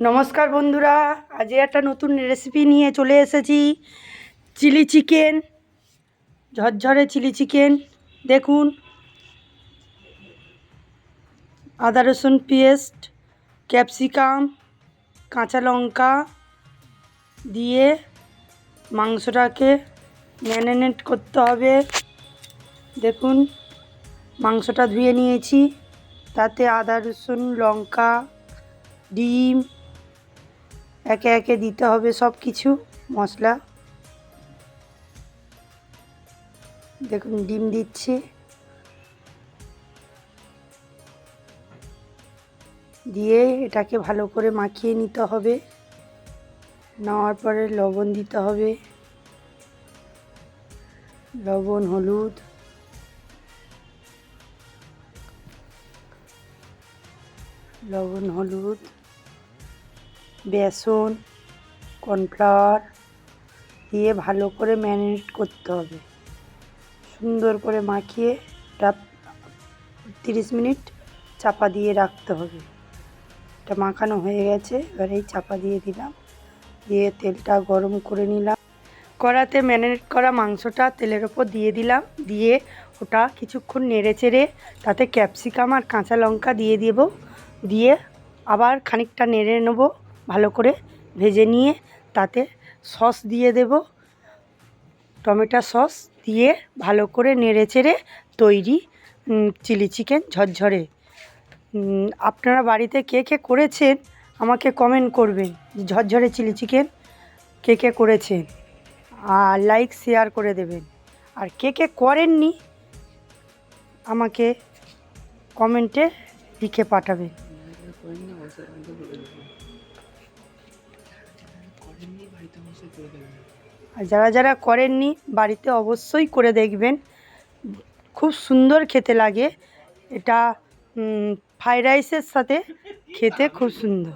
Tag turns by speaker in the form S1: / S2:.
S1: নমস্কার বন্ধুরা আজ একটা নতুন রেসিপি নিয়ে চলে এসেছি চিলি চিকেন ঝরঝরে চিলি চিকেন দেখুন। আদা রসুন পেস্ট ক্যাপসিকাম কাঁচা লঙ্কা দিয়ে মাংসটাকে ম্যারিনেট করতে হবে। দেখুন, মাংসটা ধুয়ে নিয়েছি, তাতে আদা রসুন, লঙ্কা, ডিম একে একে দিতে হবে সব কিছু, মশলা। দেখুন, ডিম দিচ্ছি। দিয়ে এটাকে ভালো করে মাখিয়ে নিতে হবে। নেওয়ার পরে লবণ দিতে হবে। লবণ, হলুদ। লবণ, হলুদ। বেসন, কর্নফ্লাওয়ার দিয়ে ভালো করে ম্যারিনেট করতে হবে। সুন্দর করে মাখিয়ে এটা তিরিশ মিনিট চাপা দিয়ে রাখতে হবে। এটা মাখানো হয়ে গেছে, এবার এই চাপা দিয়ে দিলাম। দিয়ে তেলটা গরম করে নিলাম। কড়াতে ম্যারিনেট করা মাংসটা তেলের ওপর দিয়ে দিলাম। দিয়ে ওটা কিছুক্ষণ নেড়ে চেড়ে তাতে ক্যাপসিকাম আর কাঁচা লঙ্কা দিয়ে দেবো। দিয়ে আবার খানিকটা নেড়ে নেব। ভালো করে ভেজে নিয়ে তাতে সস দিয়ে দেব। টমেটো সস দিয়ে ভালো করে নেড়ে চেড়ে তৈরি চিলি চিকেন ঝরঝরে। আপনারা বাড়িতে কে কে করেছেন আমাকে কমেন্ট করবেন ঝরঝরে চিলি চিকেন কে কে করেছেন। আর লাইক শেয়ার করে দেবেন। আর কে কে করেননি আমাকে কমেন্টে লিখে পাঠাবেন। আর যারা যারা করেননি, বাড়িতে অবশ্যই করে দেখবেন। খুব সুন্দর খেতে লাগে। এটা ফ্রাইড রাইসের সাথে খেতে খুব সুন্দর।